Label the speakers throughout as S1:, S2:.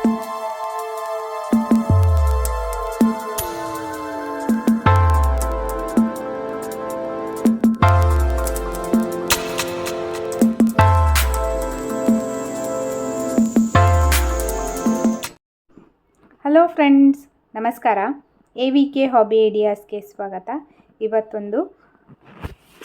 S1: Hello friends ನಮಸ್ಕಾರ. A V K hobby ಐಡಿಯಾಸ್ಗೆ ಸ್ವಾಗತ. ಇವತ್ತೊಂದು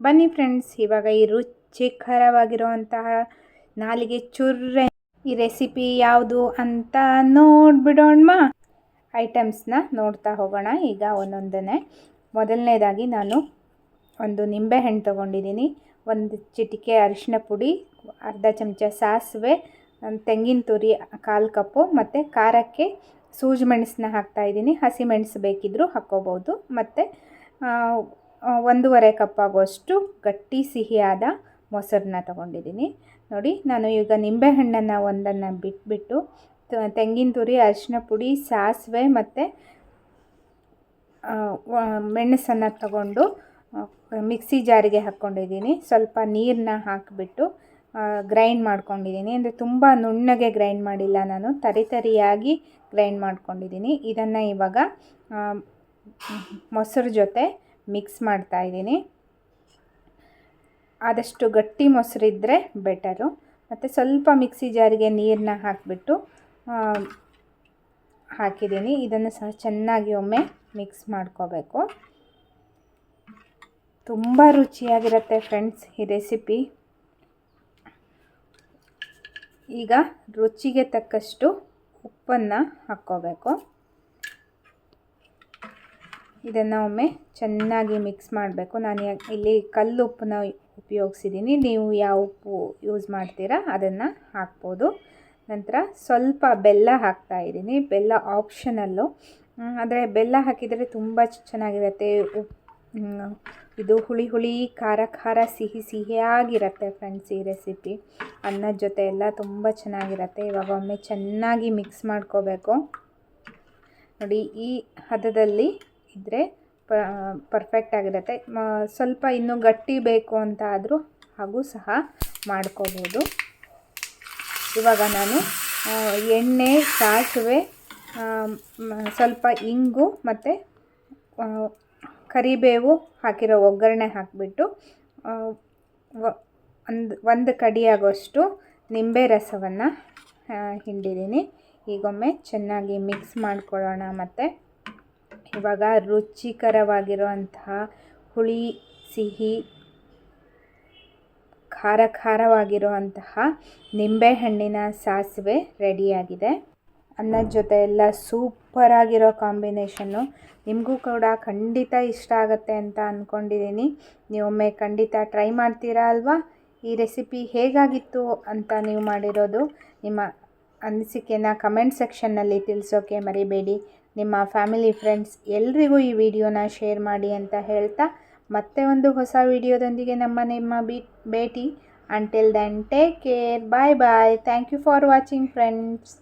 S1: ಬನ್ನಿ ಫ್ರೆಂಡ್ಸ್, ಇವಾಗ ಈ ರುಚಿಕರವಾಗಿರುವಂತಹ ನಾಲಿಗೆ ಚುರ್ರೆ ಈ ರೆಸಿಪಿ ಯಾವುದು ಅಂತ ನೋಡ್ಬಿಡೋಣ ಐಟಮ್ಸ್ನ ನೋಡ್ತಾ ಹೋಗೋಣ. ಈಗ ಒಂದೊಂದನೇ ಮೊದಲನೇದಾಗಿ ನಾನು ಒಂದು ನಿಂಬೆಹಣ್ಣು ತೊಗೊಂಡಿದ್ದೀನಿ. ಒಂದು ಚಿಟಿಕೆ ಅರಿಶಿನ ಪುಡಿ, ಅರ್ಧ ಚಮಚ ಸಾಸಿವೆ ತೆಂಗಿನ ತುರಿ, ಕಾಲು ಕಪ್ಪು ಮತ್ತು ಖಾರಕ್ಕೆ ಸೂಜಿ ಮೆಣಸನ್ನ ಹಾಕ್ತಾಯಿದ್ದೀನಿ ಹಸಿ ಮೆಣಸು ಬೇಕಿದ್ದರೂ ಹಾಕ್ಕೋಬೋದು. ಮತ್ತು ಒಂದೂವರೆ ಕಪ್ ಆಗುವಷ್ಟು ಗಟ್ಟಿ ಸಿಹಿಯಾದ ಮೊಸರನ್ನ ತಗೊಂಡಿದ್ದೀನಿ. ನೋಡಿ, ನಾನು ಈಗ ನಿಂಬೆಹಣ್ಣನ್ನು ಒಂದನ್ನು ಬಿಟ್ಬಿಟ್ಟು ತೆಂಗಿನ ತುರಿ ಅರಿಶಿನ ಪುಡಿ, ಸಾಸಿವೆ ಮತ್ತು ಮೆಣಸನ್ನು ತಗೊಂಡು ಮಿಕ್ಸಿ ಜಾರಿಗೆ ಹಾಕ್ಕೊಂಡಿದ್ದೀನಿ. ಸ್ವಲ್ಪ ನೀರನ್ನ ಹಾಕಿಬಿಟ್ಟು ಗ್ರೈಂಡ್ ಮಾಡ್ಕೊಂಡಿದ್ದೀನಿ. ಅಂದರೆ ತುಂಬ ನುಣ್ಣಗೆ ಗ್ರೈಂಡ್ ಮಾಡಿಲ್ಲ ನಾನು, ತರಿ ತರಿಯಾಗಿ ಗ್ರೈಂಡ್ ಮಾಡ್ಕೊಂಡಿದ್ದೀನಿ. ಇದನ್ನು ಇವಾಗ ಮೊಸರು ಜೊತೆ ಮಿಕ್ಸ್ ಮಾಡ್ತಾ ಇದ್ದೀನಿ. ಆದಷ್ಟು ಗಟ್ಟಿ ಮೊಸರಿದ್ದರೆ ಬೆಟರು. ಮತ್ತು ಸ್ವಲ್ಪ ಮಿಕ್ಸಿ ಜಾರಿಗೆ ನೀರನ್ನ ಹಾಕಿಬಿಟ್ಟು ಹಾಕಿದ್ದೀನಿ. ಇದನ್ನು ಸಹ ಚೆನ್ನಾಗಿ ಒಮ್ಮೆ ಮಿಕ್ಸ್ ಮಾಡ್ಕೋಬೇಕು. ತುಂಬ ರುಚಿಯಾಗಿರುತ್ತೆ ಫ್ರೆಂಡ್ಸ್ ಈ ರೆಸಿಪಿ. ಈಗ ರುಚಿಗೆ ತಕ್ಕಷ್ಟು ಉಪ್ಪನ್ನು ಹಾಕ್ಕೋಬೇಕು. ಇದನ್ನು ಒಮ್ಮೆ ಚೆನ್ನಾಗಿ ಮಿಕ್ಸ್ ಮಾಡಬೇಕು. ನಾನು ಇಲ್ಲಿ ಕಲ್ಲು ಉಪ್ಪನ್ನ ಉಪಯೋಗಿಸಿದ್ದೀನಿ ನೀವು ಯಾವ ಉಪ್ಪು ಯೂಸ್ ಮಾಡ್ತೀರಾ ಅದನ್ನು ಹಾಕ್ಬೋದು. ನಂತರ ಸ್ವಲ್ಪ ಬೆಲ್ಲ ಹಾಕ್ತಾ ಇದ್ದೀನಿ. ಬೆಲ್ಲ ಆಪ್ಷನಲ್ಲು ಆದರೆ ಬೆಲ್ಲ ಹಾಕಿದರೆ ತುಂಬ ಚೆನ್ನಾಗಿರುತ್ತೆ. ಉಪ್ ಇದು ಹುಳಿ ಹುಳಿ, ಖಾರ ಖಾರ, ಸಿಹಿ ಸಿಹಿಯಾಗಿರುತ್ತೆ ಫ್ರೆಂಡ್ಸ್ ಈ ರೆಸಿಪಿ ಅನ್ನದ ಜೊತೆ ಎಲ್ಲ ತುಂಬ ಚೆನ್ನಾಗಿರುತ್ತೆ. ಇವಾಗ ಒಮ್ಮೆ ಚೆನ್ನಾಗಿ ಮಿಕ್ಸ್ ಮಾಡ್ಕೋಬೇಕು. ನೋಡಿ, ಈ ಹದದಲ್ಲಿ ಇದ್ದರೆ ಪರ್ಫೆಕ್ಟ್ ಆಗಿರುತ್ತೆ. ಸ್ವಲ್ಪ ಇನ್ನೂ ಗಟ್ಟಿ ಬೇಕು ಅಂತ ಆದರೂ ಹಾಗೂ ಸಹ ಮಾಡ್ಕೋಬೋದು. ಇವಾಗ ನಾನು ಎಣ್ಣೆ, ಸಾಸಿವೆ ಸ್ವಲ್ಪ ಇಂಗು ಮತ್ತು ಕರಿಬೇವು ಹಾಕಿರೋ ಒಗ್ಗರಣೆ ಹಾಕಿಬಿಟ್ಟು ಒಂದು ಒಂದು ಕಡಿಯಾಗೋಷ್ಟು ನಿಂಬೆ ರಸವನ್ನು ಹಿಂಡಿದ್ದೀನಿ. ಈಗೊಮ್ಮೆ ಚೆನ್ನಾಗಿ ಮಿಕ್ಸ್ ಮಾಡ್ಕೊಳ್ಳೋಣ ಮತ್ತು. ಇವಾಗ ರುಚಿಕರವಾಗಿರುವಂತಹ ಹುಳಿ, ಸಿಹಿ ಖಾರ ಖಾರವಾಗಿರುವಂತಹ ನಿಂಬೆಹಣ್ಣಿನ ಸಾಸಿವೆ ರೆಡಿಯಾಗಿದೆ. ಅನ್ನದ ಜೊತೆ ಎಲ್ಲ ಸೂಪರಾಗಿರೋ ಕಾಂಬಿನೇಷನ್ನು ನಿಮಗೂ ಕೂಡ ಖಂಡಿತ ಇಷ್ಟ ಆಗುತ್ತೆ ಅಂತ ಅಂದ್ಕೊಂಡಿದ್ದೀನಿ ನೀವೊಮ್ಮೆ ಖಂಡಿತ ಟ್ರೈ ಮಾಡ್ತೀರಾ ಅಲ್ವಾ? ಈ ರೆಸಿಪಿ ಹೇಗಾಗಿತ್ತು ಅಂತ ನೀವು ಮಾಡಿರೋದು ನಿಮ್ಮ ಅನಿಸಿಕೆನ ಕಮೆಂಟ್ ಸೆಕ್ಷನ್ನಲ್ಲಿ ತಿಳಿಸೋಕೆ ಮರಿಬೇಡಿ. ನಿಮ್ಮ ಫ್ಯಾಮಿಲಿ ಫ್ರೆಂಡ್ಸ್ ಎಲ್ರಿಗೂ ಈ ವಿಡಿಯೋನ ಶೇರ್ ಮಾಡಿ ಅಂತ ಹೇಳ್ತಾ ಮತ್ತೆ ಒಂದು ಹೊಸ ವಿಡಿಯೋದೊಂದಿಗೆ ನಮ್ಮ ನಿಮ್ಮ ಬಿ ಭೇಟಿ. Until then take care bye bye thank you for watching friends